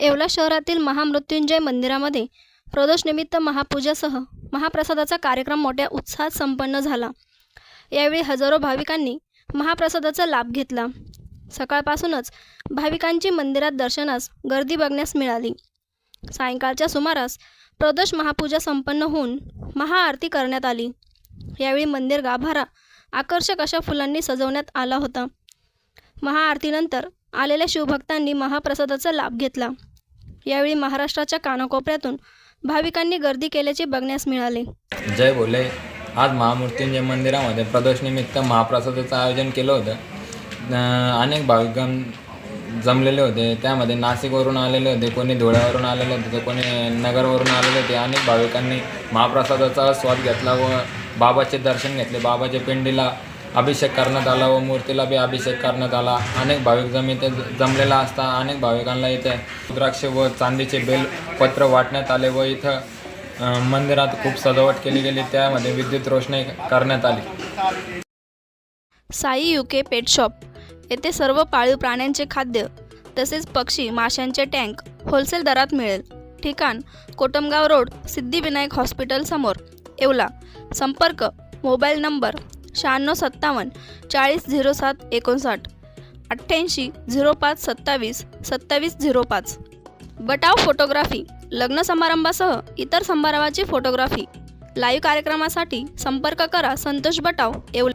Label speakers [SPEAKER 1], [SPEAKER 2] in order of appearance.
[SPEAKER 1] येवला शहरातील महामृत्युंजय मंदिरामध्ये प्रदोषनिमित्त महापूजासह महाप्रसादाचा कार्यक्रम मोठ्या उत्साहात संपन्न झाला. यावेळी हजारो भाविकांनी महाप्रसादाचा लाभ घेतला. सकाळपासूनच भाविकांची मंदिरात दर्शनास गर्दी बघण्यास मिळाली. सायंकाळच्या सुमारास प्रदोष महापूजा संपन्न होऊन महाआरती करण्यात आली. यावेळी मंदिर गाभारा आकर्षक अशा फुलांनी सजवण्यात आला होता. महाआरतीनंतर आलेल्या शिवभक्तांनी महाप्रसादाचा लाभ घेतला. यावेळी महाराष्ट्राच्या कानाकोपऱ्यातून भाविकांनी गर्दी केल्याचे बघण्यास मिळाले.
[SPEAKER 2] जय भोले आज महामृत्युंजय मंदिरामध्ये प्रदोषनिमित्त महाप्रसादाचं आयोजन केलं होतं. अनेक भाविकगण जमलेले होते. त्यामध्ये नाशिकवरून आलेले होते कोणी धुळ्यावरून आलेले होते कोणी नगरवरून आलेले होते. अनेक भाविकांनी महाप्रसादाचा स्वाद घेतला व बाबाचे दर्शन घेतले. बाबाच्या पिंडीला अभिषेक करण्यात आला व मूर्तीला बी अभिषेक करण्यात आला. अनेक भाविक जमी इथे जमलेला असता अनेक भाविकांना इथे रुद्राक्ष व चांदीचे बेलपत्र वाटण्यात आले व इथं मंदिरात खूप सजावट केली गेली. त्यामध्ये विद्युत रोषणाई करण्यात आली.
[SPEAKER 1] Sai UK pet shop. येथे सर्व पाळीव प्राण्यांचे खाद्य तसेच पक्षी माशांचे टँक होलसेल दरात मिळेल. ठिकाण कोटमगाव रोड सिद्धिविनायक हॉस्पिटल समोर. येवला. संपर्क मोबाईल नंबर शहाण्णव सत्तावन्न चाळीस झिरो सात एकोणसाठ अठ्ठ्याऐंशी झिरो पाच सत्तावीस सत्तावीस झिरो पाच. बटाव फोटोग्राफी लग्न समारंभासह इतर समारंभाची फोटोग्राफी. लाईव्ह कार्यक्रमासाठी संपर्क करा संतोष बटाव येवला